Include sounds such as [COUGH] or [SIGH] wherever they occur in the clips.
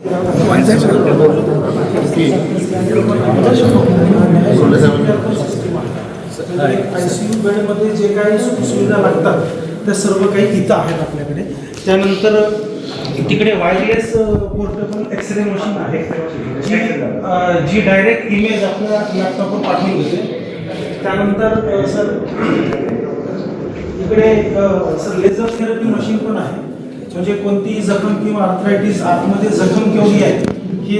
I C you बेडमध्ये जे काही सुखसुविधा लागतात त्या सर्व काही इथं आहेत आपल्याकडे. त्यानंतर तिकडे वायरलेस पोर्टेबल एक्सरे मशीन आहे. जी जी डायरेक्ट इमेज आपल्या लॅपटॉपवर पाठवून देते त्यानंतर सर इकडे सर लेझर थेरपी मशीन पण आहे. म्हणजे कोणतीही जखम किंवा आर्थरायटिस आतमध्ये जखम केवढी आहे ही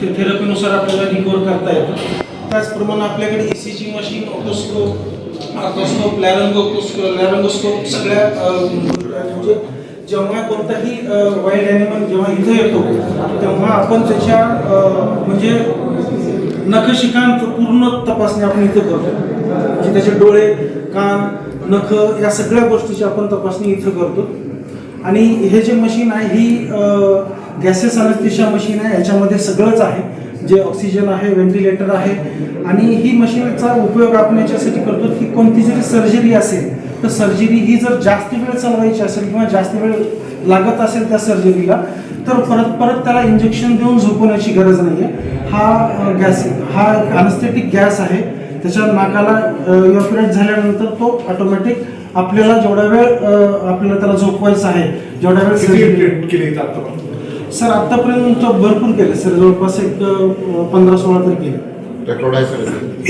ते थेरपीनुसार आपल्याला रिकवर करता येतं. त्याचप्रमाणे आपल्याकडे E C G machine otoscope otoscope laryngoscope laryngoscope सगळ्या म्हणजे जेव्हा कोणताही वाईल्ड ॲनिमल जेव्हा इथं येतो तेव्हा आपण त्याच्या म्हणजे नखशिकांत पूर्ण तपासणी आपण इथं करतो. म्हणजे त्याचे डोळे कान नख या सगळ्या गोष्टीची आपण तपासणी इथं करतो. आणि हे जे मशीन आहे ही गॅसेस अनस्थिशा मशीन आहे याच्यामध्ये सगळंच आहे. जे ऑक्सिजन आहे व्हेंटिलेटर आहे. आणि ही मशीनचा उपयोग आपण याच्यासाठी करतो की कोणती जरी सर्जरी असेल तर सर्जरी ही जर जास्त वेळ चालवायची असेल किंवा जास्त वेळ लागत असेल त्या सर्जरीला तर परत परत त्याला इंजेक्शन देऊन झोपवण्याची गरज नाही आहे हा गॅस हा अनस्थेटिक गॅस आहे. त्याच्या नाकाला इव्हॅपोरेट झाल्यानंतर तो ऑटोमॅटिक आपल्याला जेवढा वेळ आपल्याला त्याला झोपवायचा आहे जेवढा वेळ सर आतापर्यंत भरपूर केले. सर जवळपास एक पंधरा सोळा तरी केले.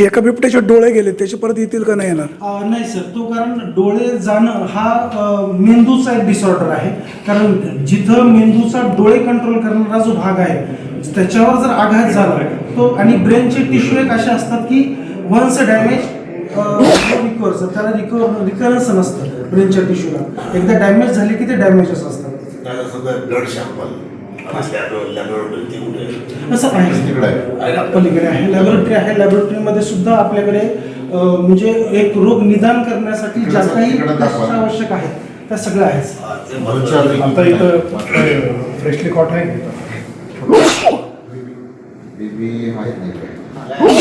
एका बिबट्याचे डोळे गेले त्याचे परत येतील का नाही येणार? नाही सर तो कारण डोळे जाणं हा मेंदूचा एक डिसऑर्डर आहे. कारण जिथं मेंदूचा डोळे कंट्रोल करणारा जो भाग आहे त्याच्यावर जर आघात झाला तो आणि ब्रेनचे टिश्यू एक असे असतात की वन्स डॅमेज रिकवर्स त्याला रिकवर रिकरन्स नसतं ब्रेनच्या टिश्यूला एकदा डॅमेज झाले की ते डॅमेजेस असतात. ब्लड सॅम्पल आहे? असं आहे. तिकडे आहे. पलीकडे आहे. लॅबोरेटरी आहे. लॅबोरेटरीमध्ये सुद्धा आपल्याकडे म्हणजे एक रोग निदान करण्यासाठी ज्या काही आवश्यक आहेत त्या सगळ्या आहेत आता इथं फ्रेशली कॉट आहे. बेबी आहेत नाही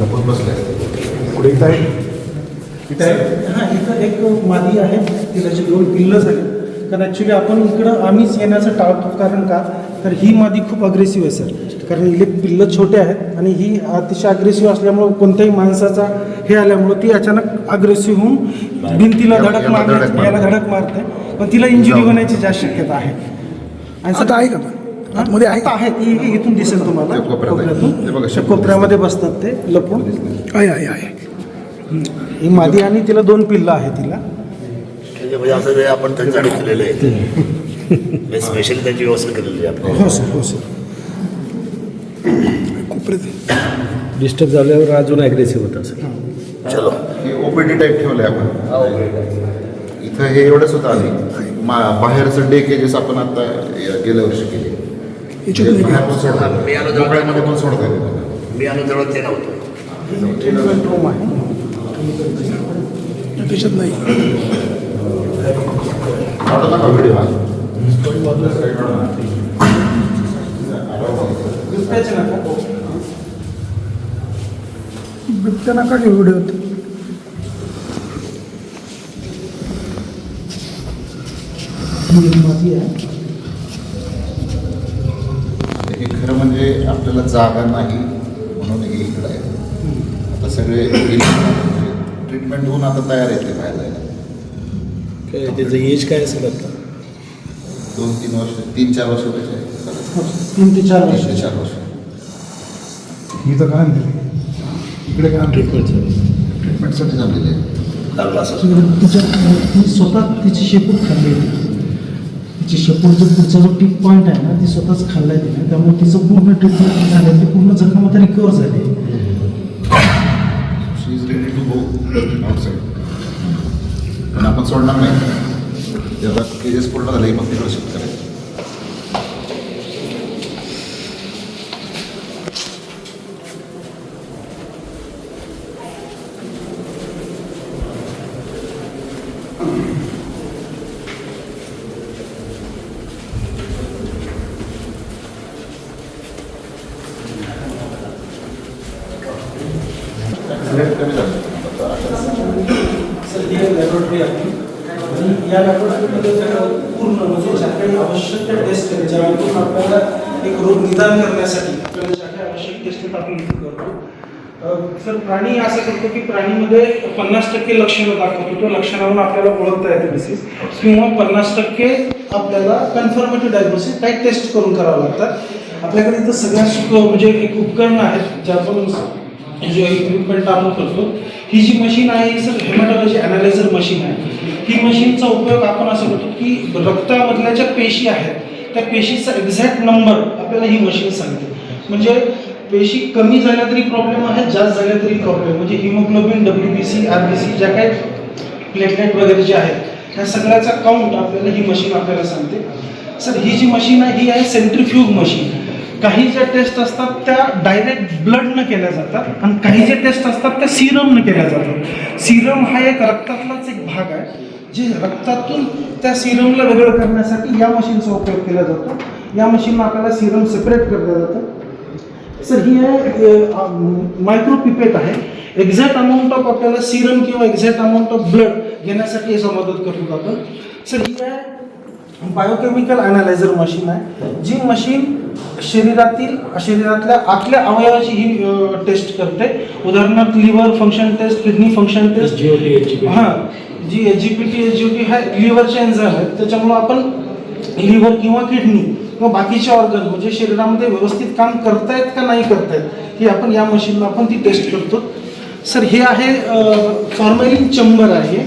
लपून बसले पुढे इथं आहे इथं आहे हां इथं एक मादी आहे तिला दोन पिल्लर्स आहेत कारण ॲक्च्युली आपण इकडं आम्हीच येण्याचं टाळतो कारण का तर ही मादी खूप अग्रेसिव्ह आहे सर. कारण इले पिल्लं छोटे आहेत आणि ही अतिशय अग्रेसिव्ह असल्यामुळं कोणत्याही माणसाचा हे आल्यामुळं ती अचानक अग्रेसिव्ह होऊन भिंतीला धडक धडक मारते. याला धडक मारते. पण तिला इंजुरी होण्याची जास्त शक्यता आहे. आणि सर- आता आहे का? आतमध्ये आहे? आता आहे ती ही इथून दिसेल तुम्हाला. आहे. कोपऱ्यातून. कोपऱ्यामध्ये बसतात ते लपून. आहे आहे आहे. ही मादी आणि तिला दोन पिल्लं आहे तिला. म्हणजे असं वेळ आपण त्यांच्याकडे केलेलं आहे. [LAUGHS] स्पेशली त्यांची व्यवस्था केलेली आहे आपण हो सर हो सर. कोपऱ्यात डिस्टर्ब झाल्यावर अजून ॲग्रेसिव्ह होत असेल चलो. हे ओपीडी टाईप ठेवलंय आपण. इथं हे एवढं सुद्धा आले मा बाहेरचं डे केजेस आपण आता या- गेल्या वर्षी केले याच्यात हे नाही बाहेर पण सोडता येतं. मी आलो जवळ- मोकळ्यामध्ये पण सोडता येतं. मी आलो तेव्हा ते नव्हतं ट्रीटमेंट रूम आहे त्याच्यात नाही काढू नका व्हिडिओ हा. बिबट्याचे नका बिबट्या नका घेऊ व्हिडिओत ही एक मादी आहे. हे खरं म्हणजे आपल्याला जागा नाही म्हणून हे इकडं आहे. आता सगळे ट्रीटमेंट होऊन आता तयार आहेत ते बाहेर जायला. काय त्याचं एज काय असेल आता? दोन तीन वर्ष तीन चार वर्ष. हो, तीन ते चार वर्ष. चार वर्ष. इथं काय आणते इकडे काय ट्रीटमेंट ट्रीटमेंटसाठी जमलेले आहे. लागला असं. तिच्या ती स्वतः तिची शेपूट खाल्ली होती. जे शेपूटचा पुढचा जो टिप पॉईंट आहे ना ती स्वतःच खाल्लाय तिने. त्यामुळे तिचं पूर्ण ट्रीटमेंट झालं. ते पूर्ण जखम आता रिकवर झाली. She is ready to go outside पण आपण सोडणार नाही. ते केजेस पूर्ण झाले मग तिकडे शिफ्ट करायचं रेट कमी झालं सर ही एक लॅबोरेटरी आहे आणि या लॅबोरेटरीमध्ये सगळं पूर्ण म्हणजे ज्या काही आवश्यक त्या टेस्ट आहेत ज्यातून आपल्याला एक रोग निदान करण्यासाठी आपल्याला आवश्यक टेस्ट आपण करतो सर प्राणी असं करतो की प्राणीमध्ये पन्नास टक्के लक्षणं दाखवतो. त्या लक्षणावरून आपल्याला ओळखता येते डिसीज किंवा पन्नास टक्के आपल्याला कन्फर्मेटिव्ह डायग्नोसिस काही टेस्ट करून करावं लागतात आपल्याकडे इथं सगळ्यात सुख म्हणजे एक उपकरणं आहेत ज्यातून जे इक्विपमेंट आपण करतो. ही जी मशीन आहे ही सर हेमॅटॉलॉजी अनालायझर मशीन आहे. ही मशीनचा उपयोग आपण असं करतो की रक्तामधल्या ज्या पेशी आहेत त्या पेशीचा एक्झॅक्ट नंबर आपल्याला ही मशीन सांगते. म्हणजे पेशी कमी झाल्या तरी प्रॉब्लेम आहे जास्त झाल्या तरी प्रॉब्लेम म्हणजे haemoglobin W B C R B C ज्या काही प्लेटलेट वगैरे जे आहेत ह्या सगळ्याचा काउंट आपल्याला ही मशीन आपल्याला सांगते. सर ही जी मशीन आहे ही आहे सेंट्रिफ्यूग मशीन काही ज्या टेस्ट असतात त्या डायरेक्ट ब्लडनं केल्या जातात आणि काही ज्या टेस्ट असतात त्या सिरमनं केल्या जातात. सिरम हा एक रक्तातलाच एक भाग आहे. जे रक्तातून त्या सिरमला वेगळं करण्यासाठी या मशीनचा उपयोग केला जातो. या मशीनला आपल्याला सिरम सेपरेट करलं जातं. सर ही आहे मायक्रो पिपेट आहे. एक्झॅक्ट अमाऊंट ऑफ आपल्याला सिरम किंवा एक्झॅक्ट अमाऊंट ऑफ ब्लड घेण्यासाठी याचा मदत करतो आपण सर ही आहे बायोकेमिकल अनालायझर मशीन आहे जी मशीन शरीरातील शरीरातल्या आतल्या अवयवाची ही टेस्ट करते. उदाहरणार्थ liver function test kidney function test हां. G H G P T H G P हा लिव्हरचे एन्झाईम आहेत. त्याच्यामुळं आपण लिव्हर किंवा किडनी किंवा बाकीचे ऑर्गन म्हणजे शरीरामध्ये व्यवस्थित काम करतायत का नाही करतायत ही आपण या मशीनला आपण ती टेस्ट करतो. सर हे आहे फॉर्मेलिन चंबर आहे.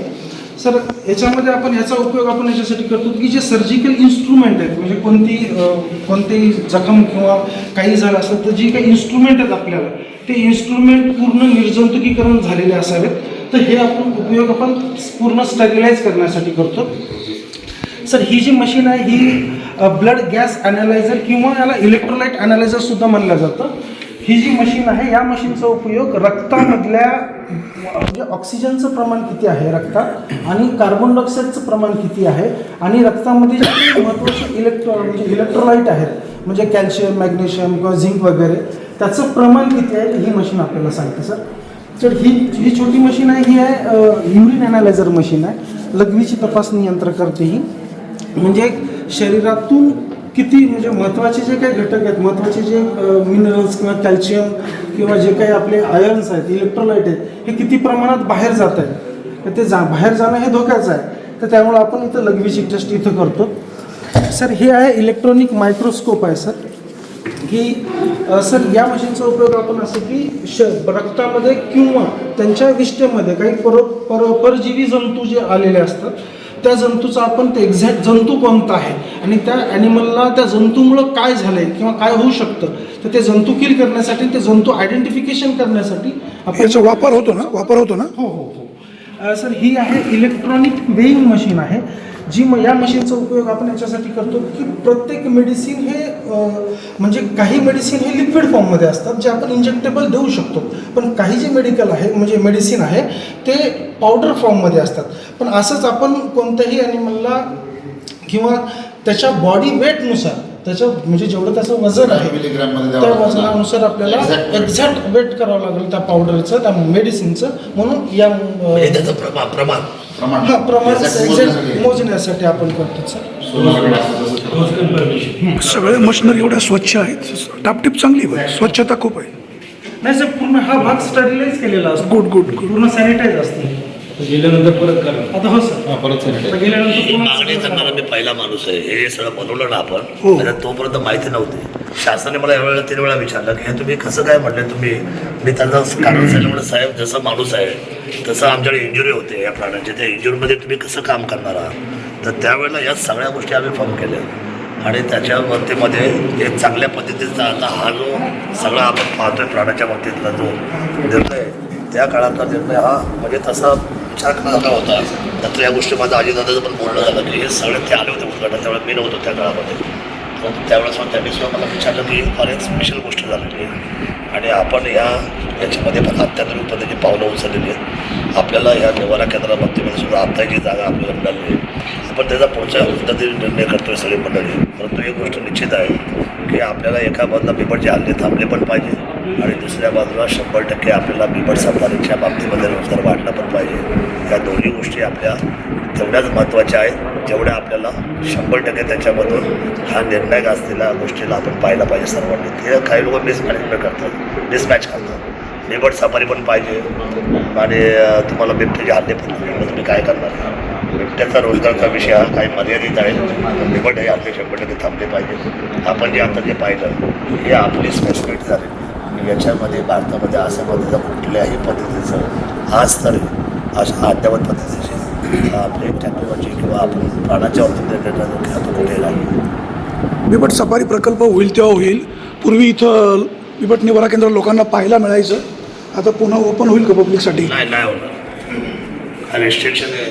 सर याच्यामध्ये आपण ह्याचा उपयोग आपण याच्यासाठी करतो की जे सर्जिकल इन्स्ट्रुमेंट आहेत म्हणजे कोणती कोणतेही जखम किंवा काही झालं असेल तर जी काही इन्स्ट्रुमेंट आहेत आपल्याला ते इन्स्ट्रुमेंट पूर्ण निर्जंतुकीकरण झालेले असावेत. तर हे आपण उपयोग आपण पूर्ण स्टरिलाइज करण्यासाठी करतो. सर ही जी मशीन आहे ही ब्लड गॅस अनालायझर किंवा याला इलेक्ट्रोलाइट अनालायझर सुद्धा म्हणलं जातं. ही जी मशीन आहे या मशीनचा उपयोग रक्तामधल्या म्हणजे ऑक्सिजनचं प्रमाण किती आहे रक्तात आणि कार्बन डायऑक्साईडचं प्रमाण किती आहे आणि रक्तामध्ये जे महत्त्वाचे इलेक्ट्रो म्हणजे इलेक्ट्रोलाइट आहेत म्हणजे कॅल्शियम मॅग्नेशियम किंवा झिंक वगैरे त्याचं प्रमाण किती आहे ही मशीन आपल्याला सांगते सर. तर ही ही छोटी मशीन आहे ही आहे युरिन अनालायझर मशीन आहे. लघवीची तपासणी यंत्र करते ही. म्हणजे शरीरातून किती म्हणजे महत्त्वाचे जे काही घटक आहेत महत्त्वाचे जे मिनरल्स किंवा कॅल्शियम किंवा जे काही आपले आयर्न्स आहेत इलेक्ट्रोलाइट आहेत हे किती प्रमाणात बाहेर जात आहेत? तर ते जा बाहेर जाणं हे धोक्याचं आहे. तर त्यामुळं आपण इथं लघवीची टेस्ट इथं करतो. सर हे आहे इलेक्ट्रॉनिक मायक्रोस्कोप आहे सर. की सर या मशीनचा उपयोग आपण असं की श रक्तामध्ये किंवा त्यांच्या विष्ठेमध्ये काही पर पर परजीवी जंतू जे आलेले असतात त्या जंतूचा आपण ते एक्झॅक्ट जंतू कोणता आहे? आणि त्या ॲनिमलला त्या जंतूमुळं काय झालं आहे किंवा काय होऊ शकतं? तर ते जंतू किल करण्यासाठी ते जंतू आयडेंटिफिकेशन करण्यासाठी आपण याचा वापर होतो ना? वापर होतो ना? हो हो हो. सर ही आहे इलेक्ट्रॉनिक वेईंग मशीन आहे जी म या मशीनचा उपयोग आपण याच्यासाठी करतो की प्रत्येक मेडिसिन हे म्हणजे काही मेडिसिन हे लिक्विड फॉर्ममध्ये असतात जे आपण इंजेक्टेबल देऊ शकतो. पण काही जे मेडिकल आहे म्हणजे मेडिसिन आहे ते पावडर फॉर्ममध्ये असतात. पण असंच आपण कोणत्याही ॲनिमलला किंवा त्याच्या बॉडी वेटनुसार त्याचं म्हणजे जेवढं त्याचं वजन आहे त्या. वजनानुसार आपल्याला. एक्झॅक्ट वेट करावं लागेल त्या पावडरचं त्या मेडिसिनचं म्हणून या म्हणजे त्याचं प्रमा प्रमाण. प्रमाण. हा प्रमाण एक्झॅक्ट मोजण्यासाठी. आपण करतो सर. सगळे मशिनरी एवढ्या स्वच्छ आहेत. टापटीप चांगली आहे स्वच्छता खूप आहे. नाही सर पूर्ण हा भाग स्टरिलाइज केलेला असतो. गुड गुड गुड पूर्ण सॅनिटाईज असते. गेल्यानंतर परत करा. आता हो सर. हा, परत sanitize. आता गेल्यानंतर ही पुन्हा मागणी करणारा मी पहिला माणूस आहे. हे जे सगळं बनवलं ना आपण हो. तोपर्यंत माहिती नव्हती. शासनाने मला यावेळेला तीन वेळा विचारलं की हे तुम्ही कसं काय म्हटलं तुम्ही मी त्यांना कारण सांगितलं म्हणलं साहेब जसं माणूस आहे तसं आमच्याकडे इंजुरी होते या प्राण्यांच्या त्या इंजुरीमध्ये तुम्ही कसं काम करणार आहात? तर त्यावेळेला या सगळ्या गोष्टी आम्ही फॉलो केल्या. आणि त्याच्या बाबतीमध्ये एक चांगल्या पद्धतीचा आता हा जो सगळा आपण पाहतोय प्राण्याच्या बाबतीतला जो निर्णय त्या काळातला निर्णय हा म्हणजे तसा विचार करणारा होता. नंतर या गोष्टी माझं अजितदादाचं पण बोलणं झालं की हे सगळे ते आले होते उद्घाटन त्यावेळेस मी नव्हतो त्या काळामध्ये. परंतु त्यावेळेस पण त्यांनी सुद्धा मला विचारलं की बरेच स्पेशल गोष्ट झालेली आहे. आणि आपण या याच्यामध्ये पण अत्याधुनिक पद्धतीची पावलं उचललेली आहेत आपल्याला या निवारा केंद्राबाबतीमध्ये सुद्धा आता जी जागा आपल्याला मिळाली आहे. आपण त्याचा पुढच्या पद्धतीने निर्णय करतोय सगळी मंडळी. परंतु एक गोष्ट निश्चित आहे आपल्याला एका बाजूला बिबटचे हल्ले थांबले पण पाहिजे. आणि दुसऱ्या बाजूला शंभर टक्के आपल्याला बिबट सफारीच्या बाबतीमध्ये रोजगार वाढला पण पाहिजे. या दोन्ही गोष्टी आपल्या तेवढ्याच महत्त्वाच्या आहेत. जेवढ्या आपल्याला शंभर टक्के त्याच्यामधून हा निर्णायक असलेल्या गोष्टीला आपण पाहायला पाहिजे सर्वांनी. ते काही लोक मिसमॅनेजमेंट करतात मिसमॅच करतात. बिबट सफारी पण पाहिजे. आणि तुम्हाला बिबटेचे हल्ले पण मग तुम्ही काय करणार? बिबट्याचा रोजगारचा विषय हा काही मर्यादित आहे. पण बिबट हे आपले शंभर टक्के थांबले पाहिजे. आपण जे आता जे पाहिलं हे आपली स्पेसिफिक झाले. याच्यामध्ये भारतामध्ये अशा पद्धतीचं कुठल्याही पद्धतीचं आज तर अशा अद्यावत पद्धतीचे आपले टेक्नॉलॉजी किंवा आपण प्राणाच्या बाबतीत कुठे नाही. बिबट सफारी प्रकल्प होईल तेव्हा होईल. पूर्वी इथं बिबट निवारा केंद्र लोकांना पाहायला मिळायचं. आता पुन्हा ओपन होईल का पब्लिकसाठी नाही नाही होणार. रेस्ट्रिक्शन आहे.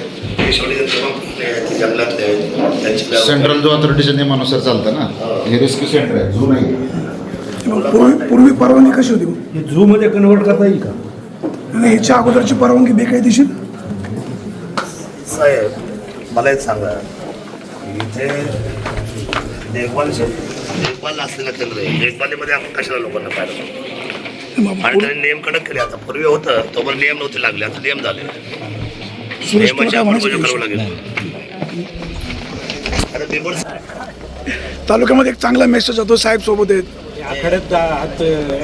जंगलातले आहेत. सेंट्रल जो अथॉरिटीच्या नियमानुसार चालतं ना हे. रेस्क्यू सेंटर आहे झू नाही. पूर्वी पूर्वी परवानगी कशी होती? हे झूमध्ये कन्वर्ट करता येईल का? आणि ह्याच्या अगोदरची परवानगी बेकायदेशीर? साहेब मला एक सांगा. इथे देखभाल देखभाल असलेलं केंद्र आहे. देखभालीमध्ये आपण कशाला लोकांना पाहिलं नियम कडक केले. आता पूर्वी होतं तोपर्यंत नियम नव्हते लागले. आता नियम झाले. नियमाची अंमलबजावणी करावं लागेल. बिबट तालुक्यामध्ये एक चांगला मेसेज होतो साहेब सोबत आहेत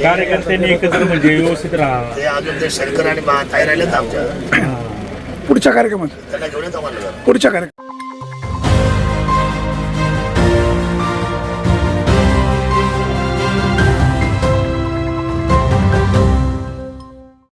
कार्यकर्त्यांनी एकत्र म्हणजे व्यवस्थित राहा ते अजून ते शंकर आणि मा- ताई राहिलेत आमच्या. पुढच्या कार्यक्रमात. त्यांना घेऊन येतो म्हणलं. पुढच्या कार्यक्रमात.